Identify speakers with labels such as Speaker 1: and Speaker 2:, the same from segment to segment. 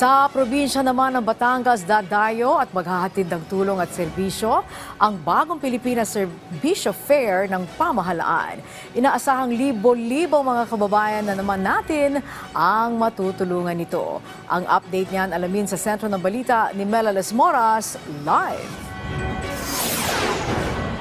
Speaker 1: Sa probinsya naman ng Batangas, dadayo at maghahatid ng tulong at serbisyo ang bagong Pilipinas Serbisyo Fair ng pamahalaan. Inaasahang libo-libo mga kababayan na naman natin ang matutulungan nito. Ang update niyan alamin sa sentro ng balita ni Mela Les Moras live.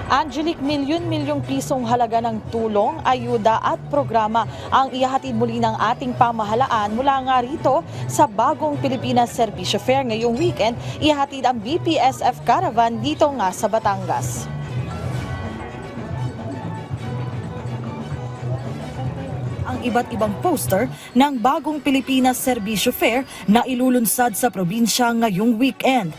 Speaker 2: Angelic, milyon-milyong pisong halaga ng tulong, ayuda at programa ang ihahatid muli ng ating pamahalaan mula nga rito sa bagong Pilipinas Servisyo Fair ngayong weekend. Ihahatid ang BPSF Caravan dito nga sa Batangas. ang iba't ibang poster ng bagong Pilipinas Servisyo Fair na ilulunsad sa probinsya ngayong weekend.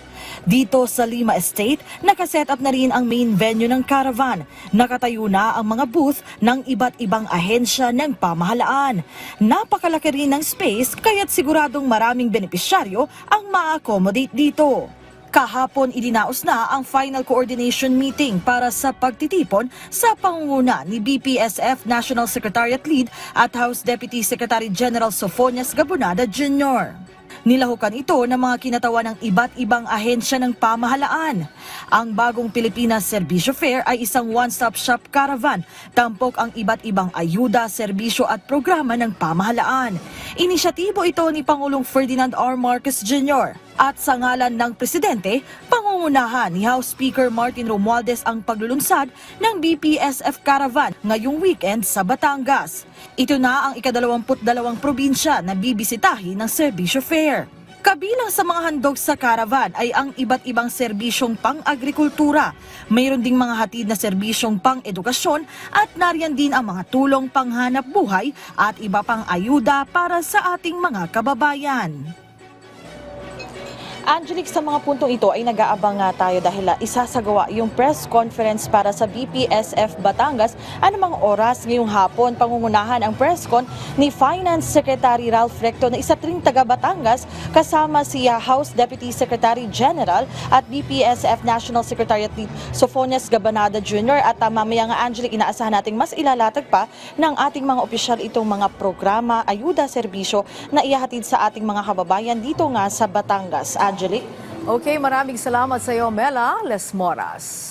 Speaker 2: Dito sa Lima Estate, nakaset up na rin ang main venue ng caravan. Nakatayo na ang mga booth ng iba't ibang ahensya ng pamahalaan. Napakalaki rin ng space kaya't siguradong maraming benepisyaryo ang ma-accommodate dito. Kahapon idinaos na ang final coordination meeting para sa pagtitipon sa pangunguna ni BPSF National Secretariat Lead at House Deputy Secretary General Sofonias Gabonada Jr. Nilahukan ito ng mga kinatawan ng iba't ibang ahensya ng pamahalaan. Ang bagong Pilipinas Serbisyo Fair ay isang one-stop shop caravan. Tampok ang iba't ibang ayuda, serbisyo at programa ng pamahalaan. Inisyatibo ito ni Pangulong Ferdinand R. Marcos Jr. At sa ngalan ng Presidente, pangungunahan ni House Speaker Martin Romualdez ang paglulunsad ng BPSF Caravan ngayong weekend sa Batangas. Ito na ang ikadalawamput dalawang probinsya na bibisitahin ng Serbisyo Fair. Kabilang sa mga handog sa caravan ay ang iba't ibang serbisyong pang-agrikultura. Mayroon ding mga hatid na serbisyong pang-edukasyon at nariyan din ang mga tulong panghanap buhay at iba pang ayuda para sa ating mga kababayan. Angelic, sa mga puntong ito ay nag-aabang nga tayo dahil ah, isasagawa yung press conference para sa BPSF Batangas. Anumang oras ngayong hapon, pangungunahan ang press con ni Finance Secretary Ralph Recto na isa ring taga Batangas kasama si House Deputy Secretary General at BPSF National Secretariat Lead Sofonias Gabanada Jr. At uh, mamaya nga Angelic, inaasahan nating mas ilalatag pa ng ating mga opisyal itong mga programa, ayuda, serbisyo na ihahatid sa ating mga kababayan dito nga sa Batangas. Angelic?
Speaker 1: Okay, maraming salamat sa iyo, Mela Les Moras.